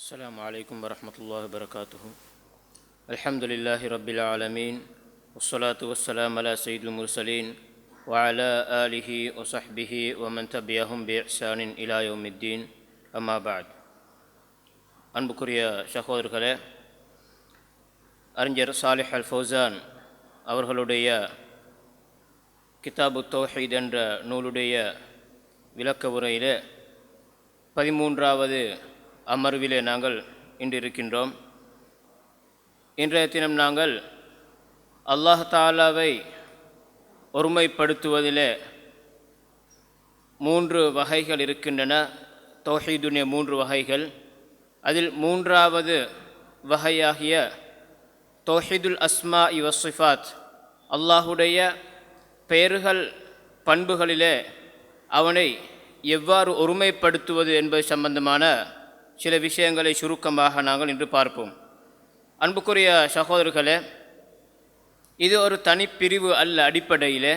السلام عليكم ورحمة الله وبركاته الحمد لله رب العالمين والصلاة والسلام على سيد المرسلين وعلى آله وصحبه ومن تبعهم بإحسان إلى يوم الدين أما بعد அன்புக்குரிய சகோதரர்களே அறிஞர் சாலிஹ் அல் ஃபௌசான் அவர்களுடைய கிதாபு தௌஹீத் என்ற நூலுடைய விளக்க உரையிலே பதிமூன்றாவது அமர்விலே நாங்கள் இன்று இருக்கின்றோம். இன்றைய தினம் நாங்கள் அல்லாஹ் தாலாவை ஒருமைப்படுத்துவதிலே மூன்று வகைகள் இருக்கின்றன. தௌஹீதுடைய மூன்று வகைகள். அதில் மூன்றாவது வகையாகிய தௌஹீதுல் அஸ்மா இவசிஃபாத் அல்லாஹுடைய பெயர்கள் பண்புகளிலே அவனை எவ்வாறு ஒருமைப்படுத்துவது என்பது சம்பந்தமான சில விஷயங்களை சுருக்கமாக நாங்கள் இன்று பார்ப்போம். அன்புக்குரிய சகோதரர்களே இது ஒரு தனிப்பிரிவு அல்ல அடிப்படையிலே.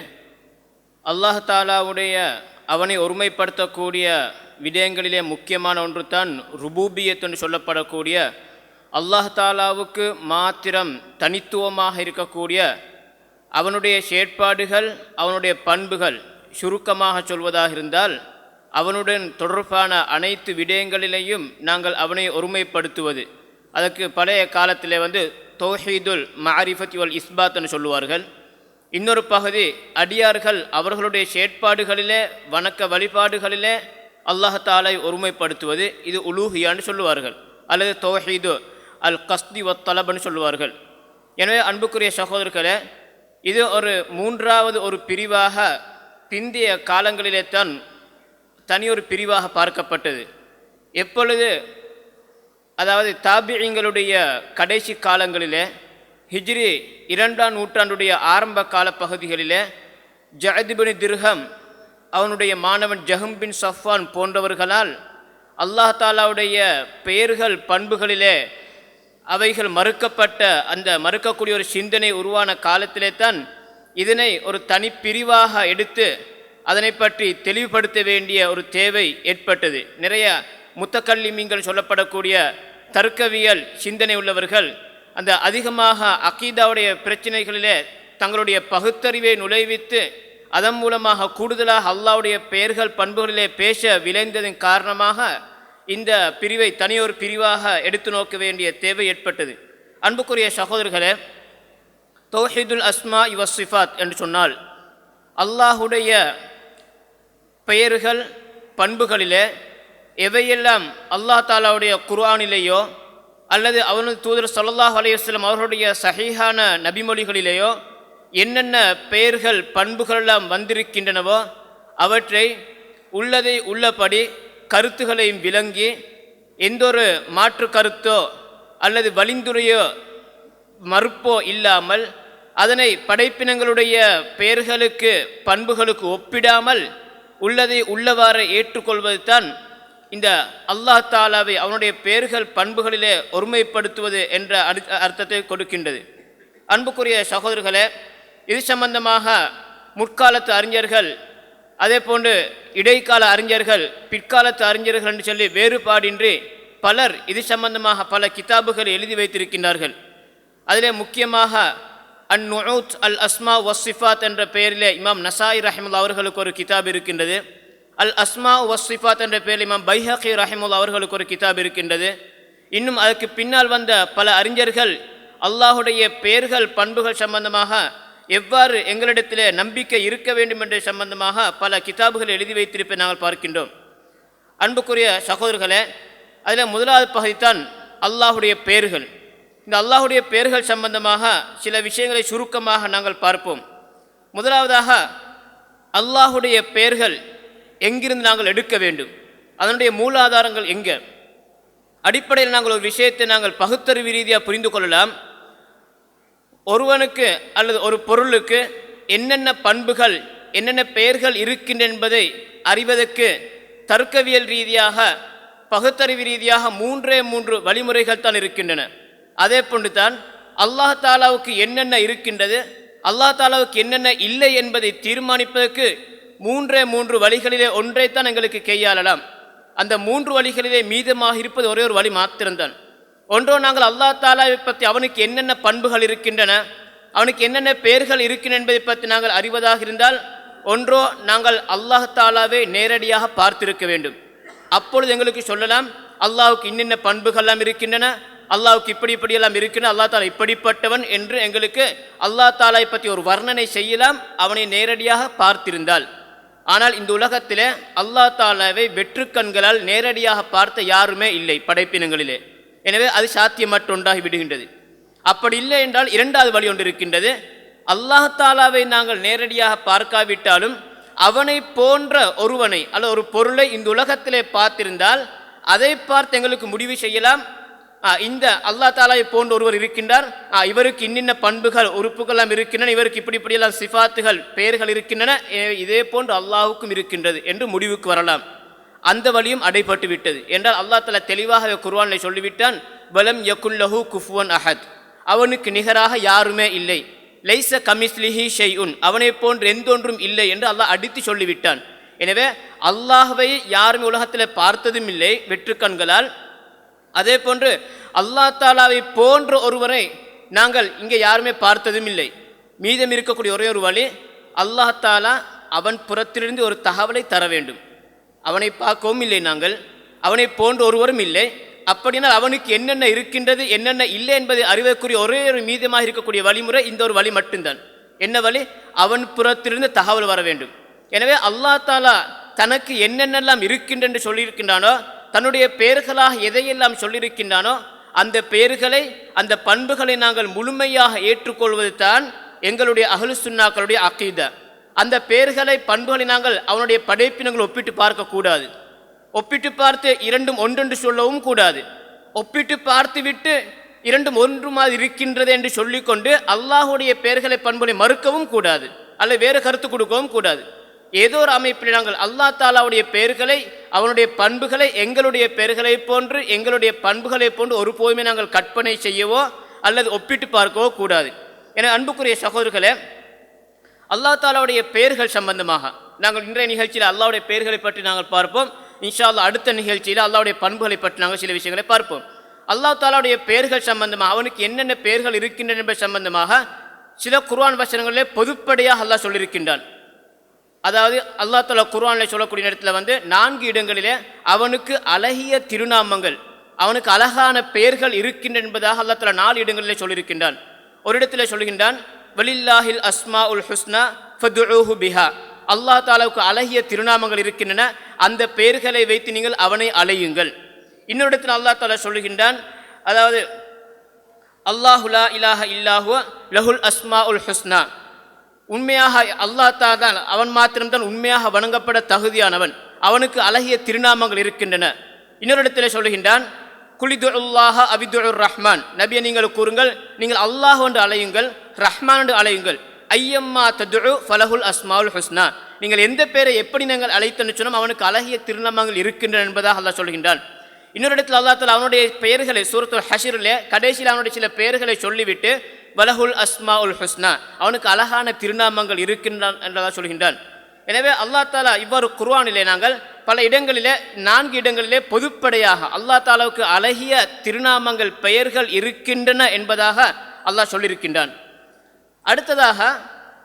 அல்லாஹ் தாலாவுடைய அவனை ஒருமைப்படுத்தக்கூடிய விடயங்களிலே முக்கியமான ஒன்று தான் ருபூபியத் என்று சொல்லப்படக்கூடிய அல்லாஹ் தாலாவுக்கு மாத்திரம் தனித்துவமாக இருக்கக்கூடிய அவனுடைய செயற்பாடுகள் அவனுடைய பண்புகள் சுருக்கமாக சொல்வதாக இருந்தால் அவனுடன் தொடர்பான அனைத்து விடயங்களிலேயும் நாங்கள் அவனை ஒருமைப்படுத்துவது. அதற்கு பழைய காலத்திலே வந்து தௌஹீதுல் மாரிஃபத் வல் இஸ்பாத்னு சொல்லுவார்கள். இன்னொரு பகுதி அடியார்கள் அவர்களுடைய செயற்பாடுகளிலே வணக்க வழிபாடுகளிலே அல்லாஹாலை ஒருமைப்படுத்துவது. இது உலூஹியான்னு சொல்லுவார்கள். அல்லது தௌஹீது அல் கஸ்தி ஒத் தலபன்னு சொல்லுவார்கள். எனவே அன்புக்குரிய சகோதரர்களே இது ஒரு மூன்றாவது ஒரு பிரிவாக பிந்திய காலங்களிலே தான் தனியொரு பிரிவாக பார்க்கப்பட்டது. எப்பொழுது அதாவது தாபியங்களுடைய கடைசி காலங்களிலே ஹிஜ்ரி இரண்டாம் நூற்றாண்டுடைய ஆரம்ப கால பகுதிகளிலே ஜஹதிபின் திர்ஹம் அவனுடைய மாணவன் ஜஹம் பின் சஃப்வான் போன்றவர்களால் அல்லாஹ் தாலாவுடைய பெயர்கள் பண்புகளிலே அவைகள் மறுக்கப்பட்ட அந்த மறுக்கக்கூடிய ஒரு சிந்தனை உருவான காலத்திலே தான் இதனை ஒரு தனிப்பிரிவாக எடுத்து அதனை பற்றி தெளிவுபடுத்த வேண்டிய ஒரு தேவை ஏற்பட்டது. நிறைய முத்தக்கல்லிமிங்கள் சொல்லப்படக்கூடிய தர்க்கவியல் சிந்தனை உள்ளவர்கள் அந்த அதிகமாக அக்கீதாவுடைய பிரச்சனைகளிலே தங்களுடைய பகுத்தறிவை நுழைவித்து அதன் மூலமாக கூடுதலாக அல்லாவுடைய பெயர்கள் பண்புகளிலே பேச விளைந்ததன் காரணமாக இந்த பிரிவை தனியொரு பிரிவாக எடுத்து நோக்க வேண்டிய தேவை ஏற்பட்டது. அன்புக்குரிய சகோதரர்களே தோஹிதுல் அஸ்மா இவசிஃபாத் என்று சொன்னால் அல்லாஹுடைய பெயர்கள் பண்புகளிலே எவையெல்லாம் அல்லாஹ் தாலாவுடைய குர்ஆனிலேயோ அல்லது அவனது தூதர் சொல்லாஹ் அலையுஸ்லம் அவர்களுடைய சஹீஹான நபிமொழிகளிலேயோ என்னென்ன பெயர்கள் பண்புகளெல்லாம் வந்திருக்கின்றனவோ அவற்றை உள்ளதை உள்ளபடி கருத்துகளையும் விளங்கி எந்தொரு மாற்று கருத்தோ அல்லது வழிந்துரையோ மறுப்போ இல்லாமல் அதனை படைப்பினங்களுடைய பெயர்களுக்கு பண்புகளுக்கு ஒப்பிடாமல் உள்ளதை உள்ளவாறு ஏற்றுக்கொள்வது தான் இந்த அல்லாஹ் தாலாவை அவனுடைய பெயர்கள் பண்புகளிலே ஒருமைப்படுத்துவது என்ற அர்த்தத்தை கொடுக்கின்றது. அன்புக்குரிய சகோதரர்களே இது சம்பந்தமாக முற்காலத்து அறிஞர்கள் அதே போன்று இடைக்கால அறிஞர்கள் பிற்காலத்து அறிஞர்கள் என்று சொல்லி வேறுபாடின்றி பலர் இது சம்பந்தமாக பல கிதாபுகள் எழுதி வைத்திருக்கின்றார்கள். அதிலே முக்கியமாக அன் நுத் அல் அஸ்மா வஸ்ஸிஃபாத் என்ற பெயரிலே இமாம் நசாய் ரஹிமுல் அவர்களுக்கு ஒரு கிதாப் இருக்கின்றது. அல் அஸ்மா வஸ்ஸிஃபாத் என்ற பெயரில் இமாம் பைஹகி ரஹமுல்லா அவர்களுக்கு ஒரு கிதாப் இருக்கின்றது. இன்னும் அதற்கு பின்னால் வந்த பல அறிஞர்கள் அல்லாஹுடைய பெயர்கள் பண்புகள் சம்பந்தமாக எவ்வாறு எங்களிடத்திலே நம்பிக்கை இருக்க வேண்டும் என்ற சம்பந்தமாக பல கிதாபுகள் எழுதி வைத்திருப்பதை நாங்கள் பார்க்கின்றோம். அன்புக்குரிய சகோதரர்களே அதில் முதலாவது பகுதி தான் அல்லாஹுடைய பெயர்கள். இந்த அல்லாஹுடைய பெயர்கள் சம்பந்தமாக சில விஷயங்களை சுருக்கமாக நாங்கள் பார்ப்போம். முதலாவதாக அல்லாஹுடைய பெயர்கள் எங்கிருந்து நாங்கள் எடுக்க வேண்டும்? அதனுடைய மூலாதாரங்கள் எங்கே? அடிப்படையில் நாங்கள் ஒரு விஷயத்தை நாங்கள் பகுத்தறிவு ரீதியாக புரிந்து கொள்ளலாம். ஒருவனுக்கு அல்லது ஒரு பொருளுக்கு என்னென்ன பண்புகள் என்னென்ன பெயர்கள் இருக்கின்றன என்பதை அறிவதற்கு தர்க்கவியல் ரீதியாக பகுத்தறிவு ரீதியாக மூன்றே மூன்று வழிமுறைகள் தான் இருக்கின்றன. அதே போன்று தான் அல்லாஹ் தாலாவுக்கு என்னென்ன இருக்கின்றது அல்லாஹ் தாலாவுக்கு என்னென்ன இல்லை என்பதை தீர்மானிப்பதற்கு மூன்றே மூன்று வழிகளிலே ஒன்றைத்தான் எங்களுக்கு கையாளலாம். அந்த மூன்று வழிகளிலே மீதமாக இருப்பது ஒரே ஒரு வழி மாத்திரம்தான். ஒன்றோ நாங்கள் அல்லா தாலாவை பற்றி அவனுக்கு என்னென்ன பண்புகள் இருக்கின்றன அவனுக்கு என்னென்ன பெயர்கள் இருக்கின்றன என்பதை பற்றி நாங்கள் அறிவதாக இருந்தால் ஒன்றோ நாங்கள் அல்லாஹ் தாலாவை நேரடியாக பார்த்திருக்க வேண்டும். அப்பொழுது எங்களுக்கு சொல்லலாம் அல்லாஹுக்கு இன்னென்ன பண்புகள்லாம் இருக்கின்றன அல்லாவுக்கு இப்படி இப்படியெல்லாம் இருக்குன்னு அல்லாஹ் தாலா இப்படிப்பட்டவன் என்று எங்களுக்கு அல்லாஹ் தாலாவை பற்றி ஒரு வர்ணனை செய்யலாம். அவனை நேரடியாக பார்த்திருந்தால். ஆனால் இந்த உலகத்திலே அல்லாஹ் தாலாவை வெற்றுக்கண்களால் நேரடியாக பார்த்த யாருமே இல்லை படைப்பினங்களிலே. எனவே அது சாத்தியமற்றொன்றாகி விடுகின்றது. அப்படி இல்லை என்றால் இரண்டாவது வழி ஒன்று இருக்கின்றது. அல்லாஹ் தாலாவை நாங்கள் நேரடியாக பார்க்காவிட்டாலும் அவனை போன்ற ஒருவனை அல்ல ஒரு பொருளை இந்த உலகத்திலே பார்த்திருந்தால் அதை பார்த்து எங்களுக்கு முடிவு செய்யலாம். இந்த அல்லா தாலாவை போன்ற ஒருவர் இருக்கின்றார். இவருக்கு இன்னின்ன பண்புகள் உறுப்புகள்லாம் இருக்கின்றன இவருக்கு இப்படி இப்படியெல்லாம் சிஃபாத்துகள் பெயர்கள் இருக்கின்றன இதே போன்று அல்லாஹுக்கும் இருக்கின்றது என்று முடிவுக்கு வரலாம். அந்த வழியும் அடைபட்டு விட்டது. என்றால் அல்லாஹ் தலா தெளிவாக குர்வானை சொல்லிவிட்டான் பலம் யகுல்லஹு குஃபுவன் அஹத். அவனுக்கு நிகராக யாருமே இல்லை. லைச கமிஸ்லிஹி உன் அவனை போன்று எந்தொன்றும் இல்லை என்று அல்லாஹ் அடித்து சொல்லிவிட்டான். எனவே அல்லாஹவை யாருமே உலகத்தில் பார்த்ததும் இல்லை வெற்றுக்கண்களால் அதே போன்று அல்லாஹ் தாலாவை போன்ற ஒருவரை நாங்கள் இங்கே யாருமே பார்த்ததும் இல்லை. மீதம் இருக்கக்கூடிய ஒரே ஒரு வழி அல்லாஹ் தாலா அவன் புறத்திலிருந்து ஒரு தகவலை தர வேண்டும். அவனை பார்க்கவும் இல்லை நாங்கள் அவனை போன்ற ஒருவரும் இல்லை. அப்படினால் அவனுக்கு என்னென்ன இருக்கின்றது என்னென்ன இல்லை என்பதை அறிவதற்குரிய ஒரே ஒரு மீதமாக இருக்கக்கூடிய வழிமுறை இந்த ஒரு வழி மட்டும்தான். என்ன வழி? அவன் புறத்திலிருந்து தகவல் வர வேண்டும். எனவே அல்லாஹ் தாலா தனக்கு என்னென்னலாம் இருக்கின்றென்று சொல்லியிருக்கின்றானோ தன்னுடைய பெயர்களாக எதையெல்லாம் சொல்லியிருக்கின்றானோ அந்த பெயர்களை அந்த பண்புகளை நாங்கள் முழுமையாக ஏற்றுக்கொள்வது தான் எங்களுடைய அகலு சுன்னாக்களுடைய அக்கீதா அந்த பெயர்களை பண்புகளை நாங்கள் அவனுடைய படைப்பினங்கள் ஒப்பிட்டு பார்க்கக்கூடாது ஒப்பிட்டு பார்த்து இரண்டும் ஒன்றென்று சொல்லவும் கூடாது. ஒப்பிட்டு பார்த்து விட்டு இரண்டும் ஒன்றுமாறு இருக்கின்றது என்று சொல்லிக்கொண்டு அல்லாஹுடைய பெயர்களை பண்புகளை மறுக்கவும் கூடாது. அல்ல வேறு கருத்து கொடுக்கவும் கூடாது. ஏதோ ஒரு அமைப்பில் நாங்கள் அல்லாஹ் தாலாவுடைய பெயர்களை அவனுடைய பண்புகளை எங்களுடைய பெயர்களை போன்று எங்களுடைய பண்புகளை போன்று ஒருபோதுமே நாங்கள் கற்பனை செய்யவோ அல்லது ஒப்பிட்டு பார்க்கவோ கூடாது. என அன்புக்குரிய சகோதரர்களே அல்லாஹ் தாலாவுடைய பெயர்கள் சம்பந்தமாக நாங்கள் இன்றைய நிகழ்ச்சியில் அல்லாவுடைய பெயர்களை பற்றி நாங்கள் பார்ப்போம். இன்ஷால்லா அடுத்த நிகழ்ச்சியில் அல்லாவுடைய பண்புகளை பற்றி நாங்கள் சில விஷயங்களை பார்ப்போம். அல்லாஹ் தாலாவுடைய பெயர்கள் சம்பந்தமாக அவனுக்கு என்னென்ன பெயர்கள் இருக்கின்றன என்பது சம்பந்தமாக சில குர்வான் வசனங்களிலே பொதுப்படையாக அல்லாஹ் சொல்லியிருக்கின்றான். அதாவது அல்லாஹ் தலா குர்ஆனில் சொல்லக்கூடிய இடத்துல வந்து நான்கு இடங்களிலே அவனுக்கு அழகிய திருநாமங்கள் அவனுக்கு அழகான பெயர்கள் இருக்கின்றன என்பதாக அல்லா தலா நாலு இடங்களிலே சொல்லியிருக்கின்றான். ஒரு இடத்துல சொல்லுகின்றான் வலில்லாஹில் அஸ்மா உல் ஹுஸ்னா ஃபதுஹு பிஹா. அல்லாஹ் தாலாவுக்கு அழகிய திருநாமங்கள் இருக்கின்றன அந்த பெயர்களை வைத்து நீங்கள் அவனை அலையுங்கள் இன்னொரு இடத்துல அல்லாஹ் தாலா சொல்லுகின்றான் அதாவது அல்லாஹுலா இலாஹ இல்லாஹு லஹுல் அஸ்மா உல் ஹுஸ்னா. உண்மையாக அல்லாஹ் தான் அவன் மாத்திரம்தான் உண்மையாக வணங்கப்பட தகுதியானவன். அவனுக்கு அழகிய திருநாமங்கள் இருக்கின்றன. இன்னொரு இடத்துல சொல்லுகின்றான் குலிதுல்லாஹ அபிதுர் ரஹ்மான். நபியை நீங்கள் கூறுங்கள் நீங்கள் அல்லாஹ் என்று அலையுங்கள் ரஹ்மான் என்று அலையுங்கள் ஐயம்மா ததுஉ ஃபலஹுல் அஸ்மாவுல் ஹுஸ்னா. நீங்கள் எந்த பேரை எப்படி நாங்கள் அழைத்தன்னு சொன்னோம் அவனுக்கு அழகிய திருநாமங்கள் இருக்கின்றன என்பதாக அல்லாஹ் சொல்கின்றான் இன்னொரு இடத்துல அல்லாஹ் தஆலா அவனுடைய பெயர்களை சூரத்துல் ஹஷரிலே கடைசியில் அவனுடைய சில பெயர்களை சொல்லிவிட்டு வலஹுல் அஸ்மா உல் ஹுஸ்னா. அவனுக்கு அழகான திருநாமங்கள் இருக்கின்றான் என்றதாக சொல்கின்றான். எனவே அல்லாஹ் தாலா இவ்வாறு குர்வானிலே நாங்கள் பல இடங்களிலே நான்கு இடங்களிலே பொதுப்படையாக அல்லாஹ் தாலாவுக்கு அழகிய திருநாமங்கள் பெயர்கள் இருக்கின்றன என்பதாக அல்லாஹ் சொல்லியிருக்கின்றான். அடுத்ததாக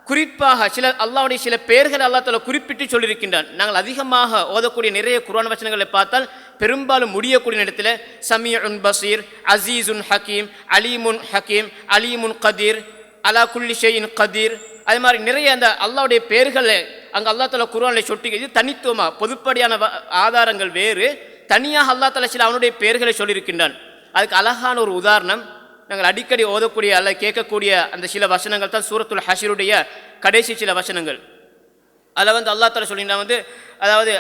குறிப்பாக சில அல்லாவுடைய சில பெயர்கள் அல்லாஹ் தாலா குறிப்பிட்டு சொல்லியிருக்கின்றான். நாங்கள் அதிகமாக ஓதக்கூடிய நிறைய குர்வான் வசனங்களை பார்த்தால் பெரும்பாலும் முடியக்கூடிய இடத்துல சமீஉன் பசீர் அசீசுன் ஹக்கீம் அலீமுன் ஹக்கீம் அலீமுன் கதீர் அலா குல்லி ஷெயின் கதீர். அது மாதிரி நிறைய அந்த அல்லாவுடைய பெயர்களை அங்கே அல்லா தலா குரானில் சொட்டி இது தனித்துவமாக பொதுப்படியான ஆதாரங்கள் வேறு. தனியாக அல்லா தலா சில அவனுடைய பெயர்களை சொல்லியிருக்கின்றான். அதுக்கு அழகான ஒரு உதாரணம் நாங்கள் அடிக்கடி ஓதக்கூடிய அல்ல கேட்கக்கூடிய அந்த சில வசனங்கள் தான் சூரத்துல் ஹஷீருடைய கடைசி சில வசனங்கள். அதில் வந்து அல்லாஹ் தலா சொல்லினா வந்து அதாவது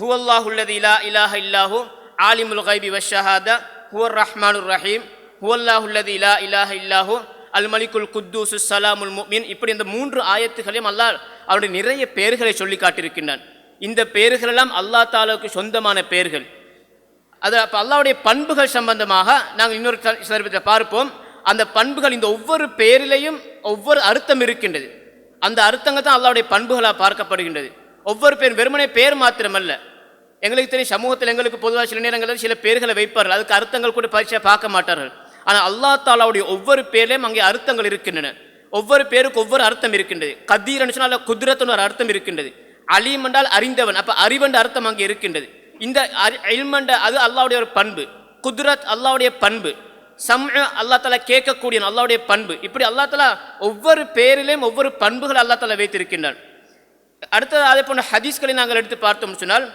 ஹுவல்லாஹுல்லது இலா இலாஹ இல்லாஹு ஆலிமுல் கைபி வஷஹாதா ஹுவர் ரஹ்மானுர் ரஹீம் ஹுவல்லாஹுல்லது இலா இலாஹ இல்லாஹு அல் மலிகுல் குத்தூசு சலாமுல் முமின் இப்படி இந்த மூன்று ஆயத்துகளையும் அல்லாஹ் அவருடைய நிறைய பெயர்களை சொல்லி காட்டியிருக்கின்றான். இந்த பெயர்களெல்லாம் அல்லாஹ் தாலாவுக்கு சொந்தமான பெயர்கள் அது அப்போ அல்லாவுடைய பண்புகள் சம்பந்தமாக நாங்கள் இன்னொரு சந்தர்ப்பத்தில் பார்ப்போம். அந்த பண்புகள் இந்த ஒவ்வொரு பெயரிலையும் ஒவ்வொரு அர்த்தம் இருக்கின்றது. அந்த அர்த்தங்கள் தான் அல்லாவுடைய பண்புகளாக பார்க்கப்படுகின்றது. ஒவ்வொரு பேர் வெறுமனே பேர் மாத்திரமல்ல. எங்களுக்கு தெரியும் சமூகத்தில் எங்களுக்கு பொதுவாக சில நேரங்களில் சில பேர்களை வைப்பார்கள். அதுக்கு அர்த்தங்கள் கூட பரிசையாக பார்க்க மாட்டார்கள். ஆனால் அல்லாஹ் தாலாவுடைய ஒவ்வொரு பேர்லேயும் அங்கே அர்த்தங்கள் இருக்கின்றன. ஒவ்வொரு பேருக்கு ஒவ்வொரு அர்த்தம் இருக்கின்றது. கதீர் சொன்னால் குதிரத்துன்னு ஒரு அர்த்தம் இருக்கின்றது. அலீம் என்றால் அறிந்தவன். அப்போ அறிவென்ற அர்த்தம் அங்கே இருக்கின்றது. இந்த இல்மண்ட அது அல்லாவுடைய ஒரு பண்பு. குதிரத் அல்லாவுடைய பண்பு. சம் அல்லா தலா கேட்கக்கூடிய அல்லாவுடைய பண்பு. இப்படி அல்லா தலா ஒவ்வொரு பேரிலையும் ஒவ்வொரு பண்புகள் அல்லா தலா வைத்திருக்கின்றான். அடுத்தது அதே போன்ற ஹதீஸ்களை நாங்கள் எடுத்து பார்த்தோம் சொன்னால்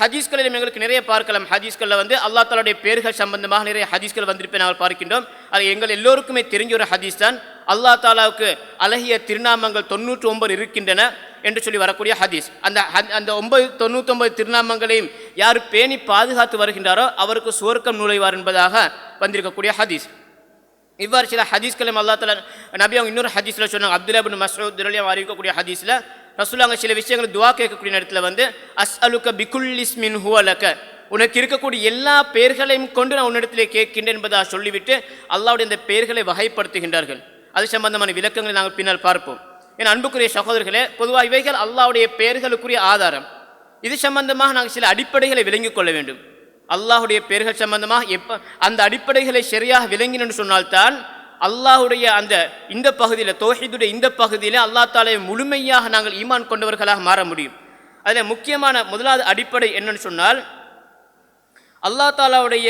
ஹதீஸ்களிலும் எங்களுக்கு நிறைய பார்க்கலாம். ஹதீஸ்களில் வந்து அல்லா தாலுடைய பேர்கள் சம்பந்தமாக நிறைய ஹதீஸ்கள் வந்திருப்பை நாங்கள் பார்க்கின்றோம். அது எங்கள் எல்லோருக்குமே தெரிஞ்ச ஒரு ஹதீஸ் தான். அல்லா தாலாவுக்கு அழகிய திருநாமங்கள் தொண்ணூற்றி ஒன்பது இருக்கின்றன என்று சொல்லி வரக்கூடிய ஹதீஸ். அந்த அந்த ஒன்பது தொண்ணூற்றொம்பது திருநாமங்களையும் யார் பேணி பாதுகாத்து வருகின்றாரோ அவருக்கு சுவர்க்கம் நுழைவார் என்பதாக வந்திருக்கக்கூடிய ஹதீஸ். இவ்வாறு சில ஹதீஸ்களையும் அல்லா தலா நபி அவங்க இன்னொரு ஹதீஸில் சொன்னாங்க. அப்துல்லா பின் மசூத் அறிவிக்கக்கூடிய ஹதீஸில் ரசூலாங்க சில விஷயங்கள் துவா கேட்கக்கூடிய நேரத்தில் வந்து அஸ் அலுக்க பிகுல்லிஸ்மின் ஹுவலக்க உனக்கு இருக்கக்கூடிய எல்லா பெயர்களையும் கொண்டு நான் உன்னிடத்திலே கேட்கின்றேன் என்பதாக சொல்லிவிட்டு அல்லாவுடைய இந்த பெயர்களை வகைப்படுத்துகின்றார்கள். அது சம்பந்தமான விளக்கங்களை நாங்கள் பின்னால் பார்ப்போம். என் அன்புக்குரிய சகோதரர்களே பொதுவாக இவைகள் அல்லாவுடைய பெயர்களுக்குரிய ஆதாரம். இது சம்பந்தமாக நாங்கள் சில அடிப்படைகளை விளங்கிக் கொள்ள வேண்டும். அல்லாஹுடைய பெயர்கள் சம்பந்தமாக எப்போ அந்த அடிப்படைகளை சரியாக விளங்கினு சொன்னால்தான் அல்லாஹுடைய அந்த இந்த பகுதியில் தோஹிதுடைய இந்த பகுதியில் அல்லா தாலை முழுமையாக நாங்கள் ஈமான் கொண்டவர்களாக மாற முடியும். அதில் முக்கியமான முதலாவது அடிப்படை என்னன்னு சொன்னால் அல்லா தாலாவுடைய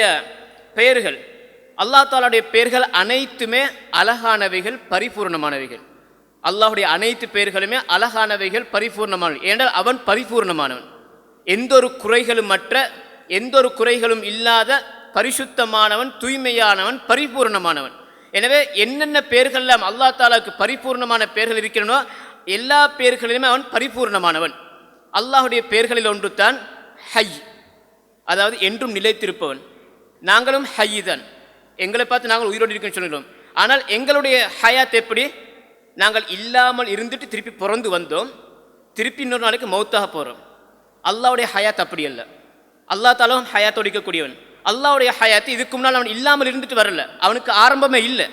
பெயர்கள் அல்லா தாலாவுடைய பெயர்கள் அனைத்துமே அழகானவைகள் பரிபூர்ணமானவைகள். அல்லாஹுடைய அனைத்து பெயர்களுமே அழகானவைகள் பரிபூர்ணமானவை. ஏனென்றால் அவன் பரிபூர்ணமானவன். எந்த ஒரு குறைகளும் மற்ற எந்த ஒரு குறைகளும் இல்லாத பரிசுத்தமானவன் தூய்மையானவன் பரிபூர்ணமானவன். எனவே என்னென்ன பேர்கள்லாம் அல்லா தாலாவுக்கு பரிபூர்ணமான பேர்கள் இருக்கிறனோ எல்லா பெயர்களிலுமே அவன் பரிபூர்ணமானவன். அல்லாஹுடைய பெயர்களில் ஒன்று தான் ஹை. அதாவது என்றும் நிலைத்திருப்பவன். நாங்களும் ஹை தான். எங்களை பார்த்து நாங்கள் உயிரோடு இருக்கோம்னு சொல்லுகிறோம். ஆனால் எங்களுடைய ஹயாத் எப்படி? நாங்கள் இல்லாமல் இருந்துட்டு திருப்பி பிறந்து வந்தோம். திருப்பி இன்னொரு நாளைக்கு மௌத்தாக போகிறோம் அல்லாவுடைய ஹயாத் அப்படி அல்ல. அல்லா தாலும் ஹயாத் ஒடிக்கக்கூடியவன் அல்லாவுடைய ஹயாத்து இதுக்கு முன்னால் அவன் இல்லாமல் இருந்துட்டு வரல. அவனுக்கு ஆரம்பமே இல்லை.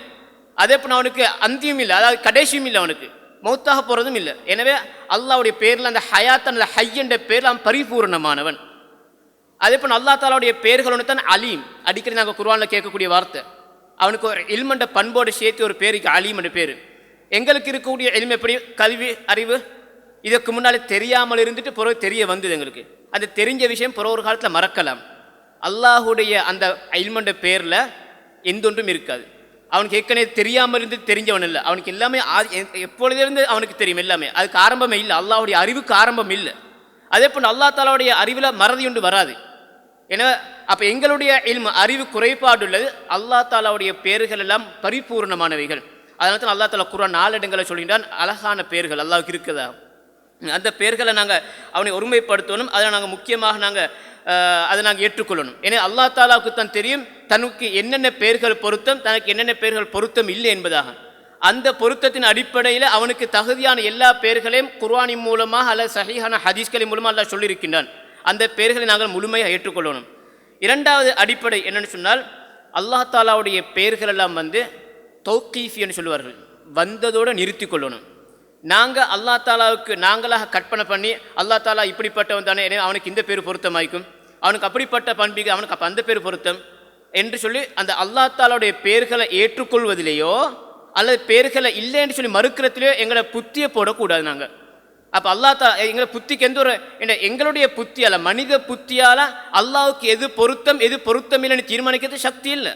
அதே போல் அவனுக்கு அந்தியும் இல்லை. அதாவது கடைசியும் இல்லை அவனுக்கு. மௌத்தாக போகிறதும் இல்லை. எனவே அல்லாவுடைய பேரில் அந்த ஹயாத் அந்த ஹையன்ற பேரில் அவன் பரிபூர்ணமானவன். அதே போல் அல்லா தாலாவுடைய பேர்கள் ஒன்று தான் அலீம். அடிக்கடி நாங்கள் குர்வானில் கேட்கக்கூடிய வார்த்தை. அவனுக்கு ஒரு இல்மண்ட பண்போடு சேர்த்து ஒரு பேருக்கு அலீம் என்ற பேர். எங்களுக்கு இருக்கக்கூடிய எளிமை எப்படி? கல்வி அறிவு. இதற்கு முன்னாலே தெரியாமல் இருந்துட்டு பிறகு தெரிய வந்தது எங்களுக்கு. அந்த தெரிஞ்ச விஷயம் பிற ஒரு காலத்தில் மறக்கலாம். அல்லாஹுடைய அந்த அயில்மண்ட பேரில் எந்தொன்றும் இருக்காது. அவனுக்கு ஏற்கனவே தெரியாமல் இருந்து தெரிஞ்சவன் இல்லை. அவனுக்கு எல்லாமே எப்பொழுதிருந்து அவனுக்கு தெரியும் எல்லாமே. அதுக்கு ஆரம்பமே இல்லை. அல்லாஹுடைய அறிவுக்கு ஆரம்பம் இல்லை. அதே போல் அல்லா தாலாவுடைய அறிவில் மறதி ஒன்று வராது. எனவே அப்போ எங்களுடைய இல்ம அறிவு குறைபாடு உள்ளது. அல்லா தாலாவுடைய பேர்கள் எல்லாம் பரிபூர்ணமானவைகள். அதனால தான் அல்லா தாலா குரான் நாலு சொல்கின்றான். அழகான பேர்கள் அல்லாவுக்கு இருக்குதா? அந்த பேர்களை நாங்கள் அவனை ஒருமைப்படுத்தணும். அதை நாங்கள் முக்கியமாக நாங்கள் அதை நாங்கள் ஏற்றுக்கொள்ளணும். ஏன்னா அல்லா தாலாவுக்கு தான் தெரியும் தனக்கு என்னென்ன பெயர்கள் பொருத்தம் தனக்கு என்னென்ன பெயர்கள் பொருத்தம் இல்லை என்பதாக. அந்த பொருத்தத்தின் அடிப்படையில் அவனுக்கு தகுதியான எல்லா பெயர்களையும் குர்வானின் மூலமாக அல்ல சஹிஹான ஹதீஸ்களின் மூலமாக அல்லா சொல்லியிருக்கின்றான். அந்த பெயர்களை நாங்கள் முழுமையாக ஏற்றுக்கொள்ளணும். இரண்டாவது அடிப்படை என்னென்னு சொன்னால் அல்லா தாலாவுடைய பெயர்கள் எல்லாம் வந்து என்று சொல்லுவார்கள். வந்ததோடு நிறுத்தி கொள்ளணும். நாங்கள் அல்லா தாலாவுக்கு நாங்களாக கற்பனை பண்ணி அல்லா தாலா இப்படிப்பட்டவன் தானே அவனுக்கு இந்த பேர் பொருத்தமாய்க்கும் அவனுக்கு அப்படிப்பட்ட பண்பிக்கு அவனுக்கு அப்போ அந்த பேர் பொருத்தம். என்று சொல்லி அந்த அல்லா தாலாவுடைய பேர்களை ஏற்றுக்கொள்வதிலேயோ அல்லது பேர்களை இல்லைன்னு சொல்லி மறுக்கிறதுலையோ எங்களை புத்தியை போடக்கூடாது நாங்கள் அப்போ அல்லா தா எங்களை புத்திக்கு எந்த ஒரு எங்களுடைய புத்தியால் மனித புத்தியால் அல்லாவுக்கு எது பொருத்தம் எது பொருத்தம் இல்லைன்னு தீர்மானிக்கிறது சக்தி இல்லை.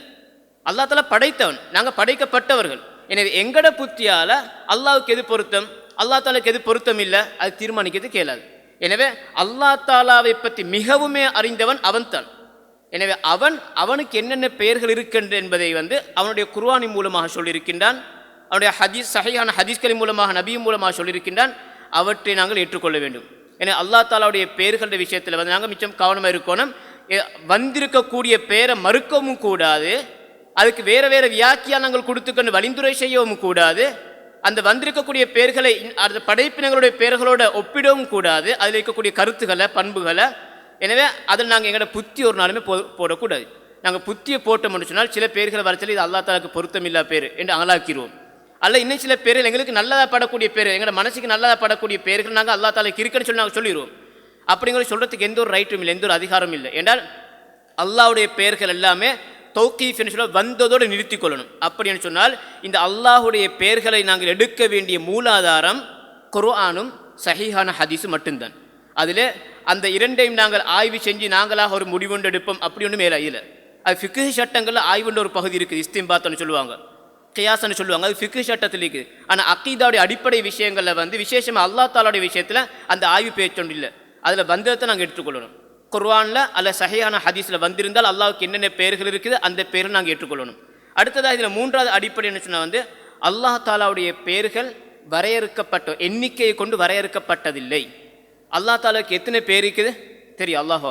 அல்லா தாலா படைத்தவன் நாங்கள் படைக்கப்பட்டவர்கள். எனவே எங்கட புத்தியால் அல்லாவுக்கு எது பொருத்தம்? அல்லா தாலாவுக்கு எது பொருத்தம் இல்லை? அது தீர்மானிக்கிறது கேளாது. எனவே அல்லா தாலாவை பற்றி மிகவுமே அறிந்தவன் அவன் தான் எனவே அவன் அவனுக்கு என்னென்ன பெயர்கள் இருக்கின்ற என்பதை வந்து அவனுடைய குர்வானி மூலமாக சொல்லியிருக்கின்றான். அவனுடைய ஹதீஸ் சகையான ஹதீஸ்களின் மூலமாக நபியும் மூலமாக சொல்லியிருக்கின்றான். அவற்றை நாங்கள் ஏற்றுக்கொள்ள வேண்டும். ஏன்னா அல்லா தாலாவுடைய பெயர்கள விஷயத்தில் வந்து நாங்கள் மிச்சம் கவனமாக இருக்கணும். வந்திருக்கக்கூடிய பெயரை மறுக்கவும் கூடாது. அதுக்கு வேறு வேறு வியாக்கியானங்கள் கொடுத்துக்கொண்டு வழிந்துரை செய்யவும் கூடாது. அந்த வந்திருக்கக்கூடிய பேர்களை அந்த படைப்பினங்களுடைய பேர்களோட ஒப்பிடவும் கூடாது. அதில் இருக்கக்கூடிய கருத்துக்களை பண்புகளை. எனவே அதில் நாங்கள் எங்களோட புத்தி ஒரு நாளுமே போ போடக்கூடாது. நாங்கள் புத்தியை போட்டோம்னு சொன்னால் சில பேர்களை வரச்சல இது அல்லா தாலாக்கு பொருத்தமில்லா பேர் என்று அங்கலாக்கிடுவோம் அல்ல இன்னும் சில பேர்கள் எங்களுக்கு நல்லதாக படக்கூடிய பேர் எங்களோட மனசுக்கு நல்லதாக படக்கூடிய பேர்கள் நாங்கள் அல்லா தாலாக்கு இருக்குன்னு சொல்லி நாங்கள் சொல்லிடுவோம் அப்படிங்கிற சொல்கிறதுக்கு எந்த ஒரு ரைட்டும் இல்லை எந்த ஒரு அதிகாரமும் இல்லை. என்றால் அல்லாஹ்வுடைய பெயர்கள் எல்லாமே தௌக்கீஃப் என்று சொல்ல வந்ததோடு நிறுத்திக் கொள்ளணும். அப்படின்னு சொன்னால் இந்த அல்லாஹ்வுடைய பெயர்களை நாங்கள் எடுக்க வேண்டிய மூலாதாரம் குர்ஆனும் சஹீஹான ஹதீஸும் மட்டும்தான். அதில் அந்த இரண்டையும் நாங்கள் ஆய்வு செஞ்சு நாங்களாக ஒரு முடிவுண்டு எடுப்போம். அப்படி ஒன்று மேலே இல்லை அது ஃபிக்கு சட்டங்களில் ஆய்வுன்ற ஒரு பகுதி இருக்குது. இஸ்திம்பாத்தன்னு சொல்லுவாங்க. கியாசன்னு சொல்லுவாங்க. அது ஃபிக்கு சட்டத்தில் இருக்குது. ஆனால் அக்கீதாவுடைய அடிப்படை விஷயங்களில் வந்து விசேஷமாக அல்லா தாலாவுடைய விஷயத்தில் அந்த ஆய்வு பேச்சொன்று இல்லை. அதில் வந்ததை நாங்கள் எடுத்துக்கொள்ளணும் குர்வானில் அல்ல சஹையான ஹதீஸில் வந்திருந்தால் அல்லாவுக்கு என்னென்ன பெயர்கள் இருக்குது அந்த பேரை நாங்கள் ஏற்றுக்கொள்ளணும். அடுத்ததாக இதில் மூன்றாவது அடிப்படை என்ன சொன்னால் வந்து அல்லாஹ் தாலாவுடைய பெயர்கள் வரையறுக்கப்பட்ட எண்ணிக்கையை கொண்டு வரையறுக்கப்பட்டதில்லை. அல்லாஹ் தாலாவுக்கு எத்தனை பேர் இருக்குது? தெரியும் அல்லாஹ்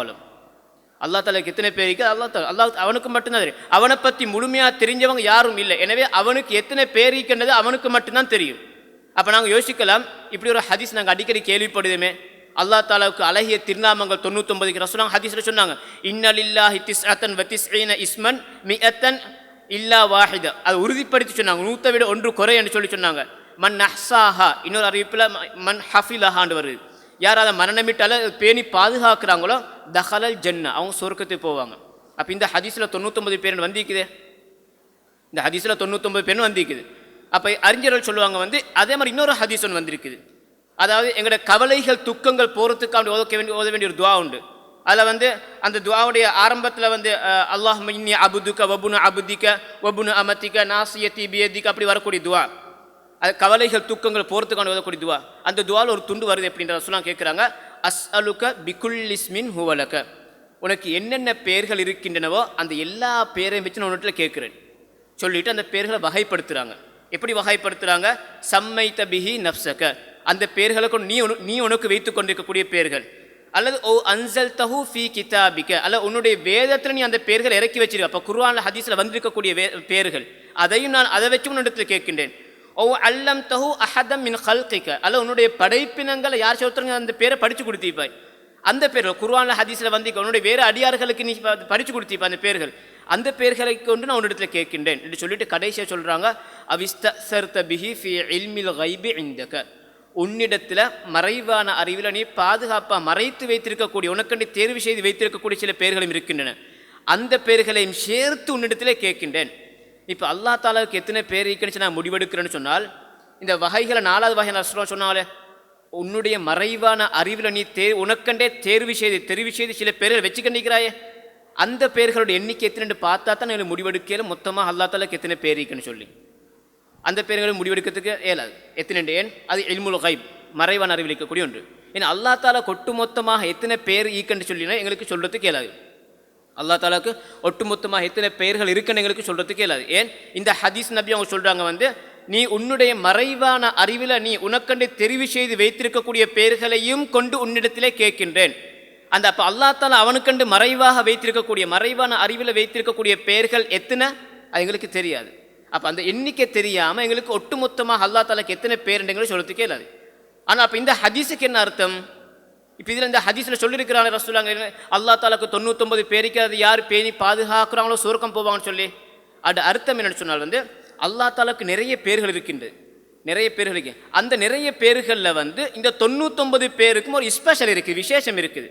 அல்லா தாலாவுக்கு எத்தனை பேர் இருக்குது? அல்லா தாலா அல்லாஹ் அவனுக்கு மட்டும்தான் தெரியும். அவனை பற்றி முழுமையாக தெரிஞ்சவங்க யாரும் இல்லை. எனவே அவனுக்கு எத்தனை பேர் இருக்கின்றது அவனுக்கு மட்டும்தான் தெரியும். அப்போ நாங்கள் யோசிக்கலாம் இப்படி ஒரு ஹதீஸ் நாங்கள் அடிக்கடி கேள்விப்படுதுமே அல்லா தாலாவுக்கு அழகிய திருநாமங்கள் தொண்ணூத்தொன்பதுக்கு ரசூலாங்க ஹதீஸில் சொன்னாங்க. இன்னலில்லாஹி திஸ் அத்தன் வத்திஸ் இஸ்மன் மி அத்தன் இல்லா வாஹித. அதை உறுதிப்படுத்தி சொன்னாங்க. நூத்தை விட ஒன்று குறை என்று சொல்லி சொன்னாங்க. மன் நஹ்சாஹா இன்னொரு அறிவிப்பில் மன் ஹஃபிலஹான்னு வருது. யார் அதை மரணமிட்டால பேணி பாதுகாக்கிறாங்களோ தஹலல் ஜன்னா அவங்க சொர்க்கத்துக்கு போவாங்க. அப்போ இந்த ஹதீஸில் தொண்ணூத்தொம்பது பேர் வந்திருக்குது? இந்த ஹதீஸில் தொண்ணூத்தொம்பது பேர் வந்திருக்குது? அப்போ அறிஞர்கள் சொல்லுவாங்க வந்து அதே மாதிரி இன்னொரு ஹதீஸ் ஒன்று வந்திருக்குது. அதாவது எங்களோட கவலைகள் துக்கங்கள் போகிறதுக்கு அப்படி ஓத வேண்டிய ஓத வேண்டிய ஒரு துவா உண்டு. அதில் வந்து அந்த துவாவுடைய ஆரம்பத்தில் வந்து அல்லாஹ் மின்னி அபுதுக்க வபுனு அபுதிக்க வபுனு அமத்திக்க நாசிய தீபியதிக்க அப்படி வரக்கூடிய துவா. அது கவலைகள் துக்கங்கள் போகிறதுக்கான ஓதக்கூடிய துவா. அந்த துவாவில் ஒரு துண்டு வருது அப்படின்ற சொல்லலாம் கேட்குறாங்க அஸ் அலுக்க பிகுல்லிஸ்மின் ஹுவலக்க உனக்கு என்னென்ன பெயர்கள் இருக்கின்றனவோ அந்த எல்லா பேரையும் வச்சு நான் உன்னிட்ட கேட்குறேன் சொல்லிட்டு அந்த பேர்களை வகைப்படுத்துகிறாங்க எப்படி வகைப்படுத்துகிறாங்க சம்மை தபிஹி நப்சக்க அந்த பெயர்களை நீ நீ உனக்கு வைத்து கொண்டிருக்கக்கூடிய பெயர்கள் அல்லது ஓ அன்சல் தஹு ஃபி கிதாபிக்க அல்ல உன்னுடைய வேதத்தில் நீ அந்த பெயர்களை இறக்கி வச்சிருக்க அப்போ குருவான ஹதீஸில் வந்திருக்கக்கூடிய வே பெயர்கள் அதையும் நான் அதை வச்சு உன்னிடத்தில் கேட்கின்றேன். ஓ அல்லம் தஹு அஹதம் மின் ஹல்கிக்க அல்ல உன்னுடைய படைப்பினங்களை யார் சொல்றாங்க அந்த பேரை படித்து கொடுத்திருப்பாய் அந்த பேர்கள் குருவான ஹதீஸில் வந்து உன்னுடைய வேறு அடியார்களுக்கு நீ படித்து படிச்சு அந்த பேர்கள். அந்த பேர்களை கொண்டு நான் உன்னிடத்துல கேட்கின்றேன். என்று சொல்லிட்டு கடைசியாக சொல்கிறாங்க அவிஸ்த அவிஸ்தர்த்த பிஹி ஃபி இல்மில் கைபி இந்தக்க உன்னிடத்தில் மறைவான அறிவில் நீ பாதுகாப்பாக மறைத்து வைத்திருக்கக்கூடிய உனக்கண்டி தேர்வு செய்து வைத்திருக்கக்கூடிய சில பெயர்களும் இருக்கின்றன. அந்த பெயர்களையும் சேர்த்து உன்னிடத்திலே கேட்கின்றேன். இப்போ அல்லா தாலாவுக்கு எத்தனை பேர் இருக்குன்னு நான் முடிவெடுக்கிறேன்னு சொன்னால் இந்த வகைகளை நாலாவது வகை நான் சொன்னாலே உன்னுடைய மறைவான அறிவில் நீ தே உனக்கண்டே தேர்வு செய்து தெரிவு செய்து சில பேர்கள் வச்சுக்கண்டிக்கிறாயே அந்த பேர்களுடைய எண்ணிக்கை எத்தனை பார்த்தா தான் எனக்கு முடிவெடுக்கையில் மொத்தமாக அல்லா தாலாவுக்கு எத்தனை பேர் இருக்குன்னு சொல்லி. அந்த பேர்களை முடிவெடுக்கிறதுக்கு இயலாது எத்தனை ஏன்? அது எல்முல் கைப் மறைவான அறிவிக்கக்கூடிய ஒன்று. ஏன்னா அல்லா தாலா கொட்டு மொத்தமாக எத்தனை பேர் ஈக்கன்னு சொல்லினா எங்களுக்கு சொல்கிறதுக்கு இயலாது அல்லா தாலாக்கு ஒட்டுமொத்தமாக எத்தனை பெயர்கள் இருக்குன்னு எங்களுக்கு சொல்கிறதுக்கு இயலாது ஏன்? இந்த ஹதீஸ் நபி அவங்க சொல்கிறாங்க வந்து நீ உன்னுடைய மறைவான அறிவில் நீ உனக்கண்டு தெரிவு செய்து வைத்திருக்கக்கூடிய பெயர்களையும் கொண்டு உன்னிடத்திலே கேட்கின்றேன். அந்த அப்போ அல்லா தாலா அவனுக்கண்டு மறைவாக வைத்திருக்கக்கூடிய மறைவான அறிவில் வைத்திருக்கக்கூடிய பெயர்கள் எத்தனை? அது எங்களுக்கு தெரியாது. அப்போ அந்த எண்ணிக்கை தெரியாமல் எங்களுக்கு ஒட்டுமொத்தமாக அல்லா தாலாக்கு எத்தனை பேருண்டுங்களும் சொல்லுறது இல்லாது ஆனால் அப்போ இந்த ஹதீஸுக்கு என்ன அர்த்தம்? இப்போ இதில் இந்த ஹதீஸில் சொல்லியிருக்கிறாங்க ரசூலாங்க அல்லா தாலாக்கு தொண்ணூத்தொம்பது பேருக்கு அது யார் பேணி பாதுகாக்கிறாங்களோ சுருக்கம் போவாங்கன்னு சொல்லி. அது அர்த்தம் என்னென்னு சொன்னால் வந்து அல்லா தாலாக்கு நிறைய பேர்கள் இருக்கின்றது நிறைய பேர்கள் இருக்கு. அந்த நிறைய பேர்களில் வந்து இந்த தொண்ணூத்தொம்பது பேருக்கும் ஒரு ஸ்பெஷல் இருக்குது விசேஷம் இருக்குது.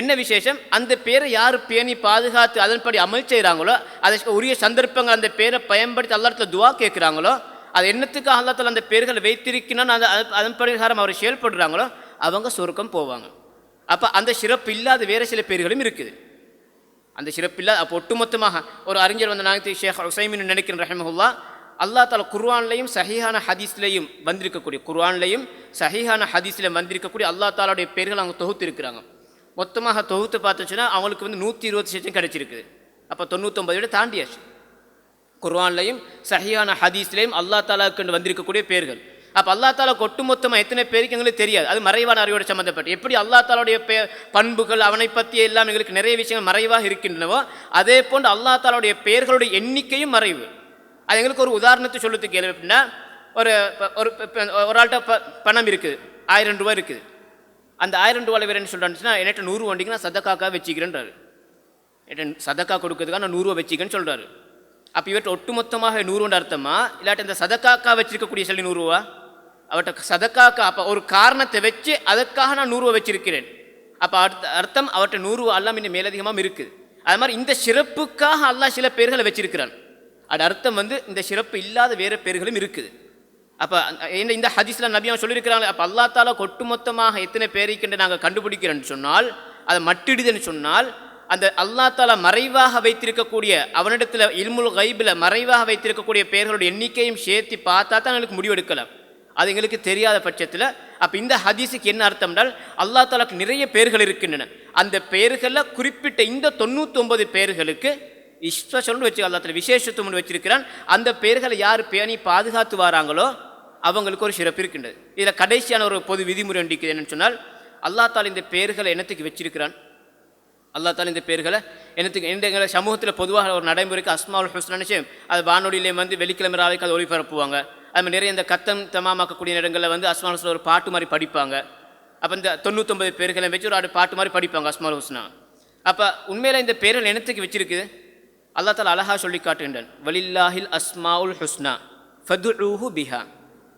என்ன விசேஷம்? அந்த பேரை யார் பேணி பாதுகாத்து அதன்படி அமல் செய்கிறாங்களோ அதற்கு உரிய சந்தர்ப்பங்கள் அந்த பேரை பயன்படுத்தி அல்லாத்துல துவா கேட்குறாங்களோ அது என்னத்துக்காக அல்லாத்தால அந்த பேர்களை வைத்திருக்கணும்னு அந்த அதன் பிரகாரம் அவர் செயல்படுறாங்களோ அவங்க சொருக்கம் போவாங்க. அப்போ அந்த சிறப்பு இல்லாத வேறு சில பேர்களும் இருக்குது. அந்த சிறப்பு இல்லாத அப்போ ஒட்டுமொத்தமாக ஒரு அறிஞர் வந்து நாயத்து ஷேக் ஹுசைமின் நினைக்கிறேன் ரஹமஹுல்லா. அல்லா தாலா குர்வான்லையும் சஹிஹான ஹதீஸ்லையும் வந்திருக்கக்கூடிய குர்வான்லையும் சஹிஹான ஹதீஸ்லையும் வந்திருக்கக்கூடிய அல்லா தாலாவுடைய பேர்கள் அவங்க தொகுத்து இருக்கிறாங்க மொத்தமாக தொகுத்து பார்த்துச்சுன்னா அவங்களுக்கு வந்து நூற்றி இருபது சதவீதம் கிடச்சிருக்குது. அப்போ தொண்ணூற்றொம்பது விட தாண்டியாச்சு குர்வான்லையும் சஹியான ஹதீஸ்லையும் அல்லா தாலாவுக்கு வந்திருக்கக்கூடிய பேர்கள். அப்போ அல்லா தாலா ஒட்டுமொத்தமாக எத்தனை பேருக்கு எங்களுக்கு தெரியாது. அது மறைவான அறிவோடு சம்மந்தப்பட்டு எப்படி அல்லா தாலாவுடைய பே பண்புகள் அவனை பற்றி எல்லாம் எங்களுக்கு நிறைய விஷயங்கள் மறைவாக இருக்கின்றனவோ அதே போன்று அல்லா தாலாவுடைய பெயர்களுடைய எண்ணிக்கையும் மறைவு. அது எங்களுக்கு ஒரு உதாரணத்தை சொல்லுறதுக்கு கேள்வி எப்படின்னா ஒரு ஒரு ஒரு ஆள்கிட்ட ப பணம் இருக்குது. ஆயிரம் ரூபாய் இருக்குது. அந்த ஆயிரம் ரூபாய் வேறு என்ன சொல்கிறாருன்னா என்கிட்ட நூறு வண்டிக்கு நான் சதக்காக்காக வச்சுக்கிறேன்றாரு. என்கிட்ட சதக்கா கொடுக்கறதுக்காக நான் நூறுரூவா வச்சுக்கேன்னு சொல்கிறாரு அப்போ இவர்கிட்ட ஒட்டுமொத்தமாக நூறுவண்டு அர்த்தமா? இல்லாட்டி இந்த சதக்காக்கா வச்சிருக்கக்கூடிய சொல்லி நூறுரூவா அவர்கிட்ட சதக்காக்கா அப்போ ஒரு காரணத்தை வச்சு அதற்காக நான் நூறுரூவா வச்சிருக்கிறேன். அப்போ அடுத்த அர்த்தம் அவர்கிட்ட நூறுரூவா எல்லாம் இன்னும் மேலதிகமாக இருக்குது அது மாதிரி இந்த சிறப்புக்காக அல்லா சில பேர்களை வச்சிருக்கிறான். அது அர்த்தம் வந்து இந்த சிறப்பு இல்லாத வேறு பேர்களும் இருக்குது. அப்போ இந்த இந்த ஹதீஸில் நபியம் சொல்லியிருக்கிறாங்க அப்போ அல்லா தாலா ஒட்டுமொத்தமாக எத்தனை பேரைக்கென்று நாங்கள் கண்டுபிடிக்கிறோன்னு சொன்னால் அதை மட்டிடுதுன்னு சொன்னால் அந்த அல்லா தாலா மறைவாக வைத்திருக்கக்கூடிய அவனிடத்தில் இல்முல் கைபில் மறைவாக வைத்திருக்கக்கூடிய பேர்களுடைய எண்ணிக்கையும் சேர்த்து பார்த்தா தான் எங்களுக்கு முடிவெடுக்கலாம். அது எங்களுக்கு தெரியாத பட்சத்தில் அப்போ இந்த ஹதீஸுக்கு என்ன அர்த்தம் என்றால் அல்லா தாலாக்கு நிறைய பேர்கள் இருக்கின்றன. அந்த பெயர்களில் குறிப்பிட்ட இந்த தொண்ணூற்றொன்போது பேர்களுக்கு இஷ்டம்னு வச்சு அல்லாத்துல விசேஷத்துவம் வச்சிருக்கிறான். அந்த பெயர்களை யார் பேணி பாதுகாத்து வராங்களோ அவங்களுக்கு ஒரு சிறப்பு இருக்கின்றது. இதில் கடைசியான ஒரு பொது விதிமுறை ஒன்றிக்குது என்னன்னு சொன்னால் அல்லா தாலா இந்த பெயர்களை என்னத்துக்கு வச்சிருக்கிறான்? அல்லா தாலா இந்த பேர்களை என்னத்துக்கு எந்த எங்களை சமூகத்தில் பொதுவாக ஒரு நடைமுறைக்கு அஸ்மாவுல் ஹுஸ்னா நிச்சயம் அது வானொலியிலே வந்து வெள்ளிக்கிழமை ராவைக்கு அது ஒளிபரப்புவாங்க. அது மாதிரி நிறைய இந்த கத்தம் தமாமாக்கக்கூடிய இடங்களில் வந்து அஸ்மால் ஹுஸ்னா ஒரு பாட்டு மாதிரி படிப்பாங்க. அப்போ இந்த தொண்ணூத்தொம்பது பேர்களை வச்சு ஒரு ஆடு பாட்டு மாதிரி படிப்பாங்க அஸ்மால் ஹுஸ்னா. அப்போ உண்மையில் இந்த பேர்கள் என்னத்துக்கு வச்சிருக்குது அல்லா தாலா அழகா சொல்லி காட்டுகின்றான். வலில்லாஹில் அஸ்மாவுல் ஹுஸ்னா ஃபதுஹு பிஹா.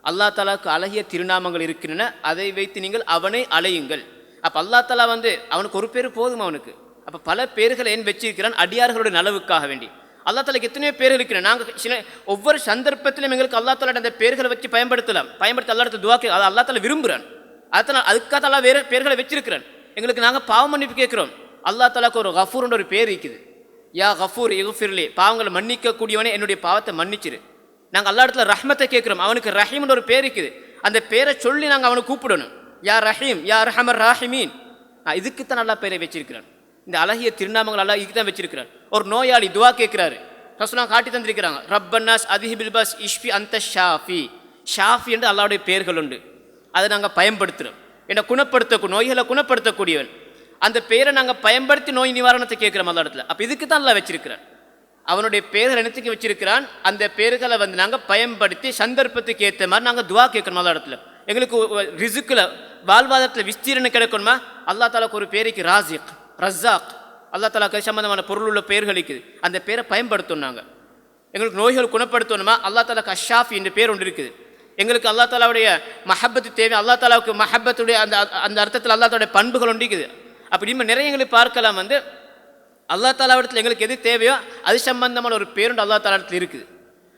அல்லா தாலாவுக்கு அழகிய திருநாமங்கள் இருக்கின்றன. அதை வைத்து நீங்கள் அவனை அலையுங்கள் அப்போ அல்லா தாலா வந்து அவனுக்கு ஒரு பேர் போதும் அவனுக்கு. அப்போ பல பேர்களை ஏன் வச்சிருக்கிறான்? அடியார்களுடைய நலவுக்காக வேண்டி. அல்லா தாலாக்கு எத்தனையோ பேர் இருக்கிறேன் நாங்கள் சில ஒவ்வொரு சந்தர்ப்பத்திலும் எங்களுக்கு அல்லா தாலா அந்த பேர்களை வச்சு பயன்படுத்தலாம். பயன்படுத்த அல்லா இடத்துல துவாக்கி அதை அல்லா தாலா விரும்புகிறான் அதனால் அதுக்காக தாலா வேறு பேர்களை வச்சிருக்கிறான். எங்களுக்கு நாங்கள் பாவ மன்னிப்பு கேட்குறோம். அல்லா தாலாக்கு ஒரு கஃபூர்ன்ற ஒரு பேர் இருக்குது. யா கஃபூர் இகுஃபிர்லி பாவங்களை மன்னிக்கக்கூடியவனே என்னுடைய பாவத்தை மன்னிச்சிரு. நாங்கள் எல்லா இடத்துல ரஹ்மத்தை கேட்குறோம். அவனுக்கு ரஹீம்னு ஒரு பேர் இருக்குது. அந்த பேரை சொல்லி நாங்கள் அவனை கூப்பிடணும். யா ரஹீம் யா ரஹமர் ராஹிமீன். இதுக்கு தான் நல்லா பேரை வச்சிருக்கிறான். இந்த அழகிய திருநாமங்கள் அல்லா இதுக்கு தான் வச்சிருக்கிறான். ஒரு நோயாளி துவா கேட்குறாரு. ரசுலாம் காட்டி தந்திருக்கிறாங்க. ரப்பன்னாஸ் அதிஹிபில் பஸ் இஷ்பி அந்த ஷாஃபி. ஷாஃபி என்று அல்லாவுடைய பெயர்கள் உண்டு. அதை நாங்கள் பயன்படுத்துகிறோம் என்னை குணப்படுத்த நோய்களை குணப்படுத்தக்கூடியவன். அந்த பெயரை நாங்கள் பயன்படுத்தி நோய் நிவாரணத்தை கேட்குறோம் அந்த இடத்துல. அப்போ இதுக்கு தான் நல்லா வச்சிருக்கிறான் அவனுடைய பேர்கள் என்னத்துக்கு வச்சிருக்கிறான்? அந்த பேர்களை வந்து நாங்கள் பயன்படுத்தி சந்தர்ப்பத்துக்கு ஏற்ற மாதிரி நாங்கள் துவா கேட்கணும் அந்த இடத்துல. எங்களுக்கு ரிசுக்கில் வாழ்வாதாரத்தில் விஸ்தீரணம் கிடைக்கணுமா? அல்லா தாலாக்கு ஒரு பேருக்கு ராசிக் ரஸாக் அல்லா தாலாக்கு சம்மந்தமான பொருள் உள்ள பெயர்கள் இருக்குது. அந்த பேரை பயன்படுத்தணும் நாங்கள் எங்களுக்கு நோய்கள் குணப்படுத்தணுமா? அல்லா தாலாக்கு அஷாஃபி என்ற பேர் ஒன்று இருக்குது. எங்களுக்கு அல்லா தாலாவுடைய மஹபத்து தேவை அல்லா தாலாவுக்கு மஹபத்துடைய அந்த அந்த அர்த்தத்தில் அல்லா தாலுடைய பண்புகள் ஒன்று இருக்குது. அப்படி நம்ம நிறைய எங்களுக்கு பார்க்கலாம் வந்து அல்லா தாலாவிடத்தில் எங்களுக்கு எது தேவையோ அது சம்பந்தமான ஒரு பேருண்டு அல்லா தாலாவிடத்தில் இருக்குது.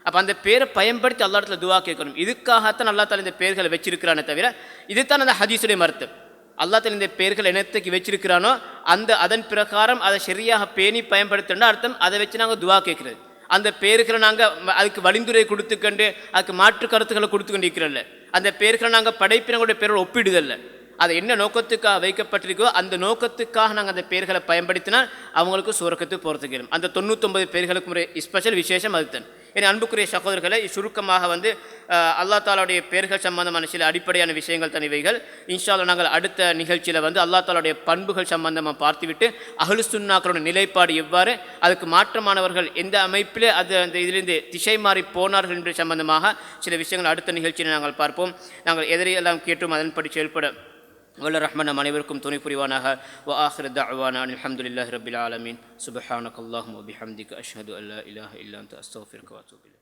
அப்போ அந்த பேரை பயன்படுத்தி அல்லா இடத்துல துவா கேட்கணும். இதுக்காகத்தான் அல்லா தாலா இந்த பேர்களை வச்சிருக்கிறானே தவிர இதுதான் அந்த ஹதீஸுடைய மருத்துவம். அல்லா தாலா இந்த பேர்கள் என்னத்துக்கு வச்சிருக்கிறானோ அந்த அதன் பிரகாரம் அதை சரியாக பேணி பயன்படுத்தணும் அர்த்தம் அதை வச்சு நாங்கள் துவா கேட்குறது. அந்த பேர்களை நாங்கள் அதுக்கு வழிந்துரை கொடுத்துக்கண்டு அதுக்கு மாற்று கருத்துக்களை கொடுத்துக்கொண்டு இருக்கிறல்ல அந்த பேர்களை நாங்கள் படைப்பினங்களுடைய பேரோட ஒப்பிடுதல்ல. அது என்ன நோக்கத்துக்காக வைக்கப்பட்டிருக்கோ அந்த நோக்கத்துக்காக நாங்கள் அந்த பேர்களை பயன்படுத்தினால் அவங்களுக்கு சுரக்கத்து போகிறதுக்கு அந்த தொண்ணூற்றொம்பது பேர்களுக்கு முறை ஸ்பெஷல் விசேஷம் அதுதான் என் அன்புக்குரிய சகோதரர்களை சுருக்கமாக வந்து அல்லா தாலாவுடைய பேர்கள் சம்பந்தமான சில அடிப்படையான விஷயங்கள் தனிவைகள் இன்ஷால்ல நாங்கள் அடுத்த நிகழ்ச்சியில் வந்து அல்லா தாலாவுடைய பண்புகள் சம்பந்தமாக பார்த்துவிட்டு அகலு சுன்னாக்களோட நிலைப்பாடு எவ்வாறு அதுக்கு மாற்றமானவர்கள் எந்த அமைப்பில் அது அந்த இதிலிருந்து திசை மாறி போனார்கள் என்பது சம்பந்தமாக சில விஷயங்கள் அடுத்த நிகழ்ச்சியில் நாங்கள் பார்ப்போம். நாங்கள் எதிரையெல்லாம் கேட்டும் அதன்படி செயல்பட வல்ல ரஹ்மன் நம் அனைவருக்கும் துணை புரிவானாக வ ஆஹிர தஅவானா அல்ஹம்துலில்லாஹி ரப்பில் ஆலமீன் சுப்ஹானக அல்லாஹும்ம வபிஹம்திக அஷ்ஹது அல்லா இலாஹ இல்லா அன்த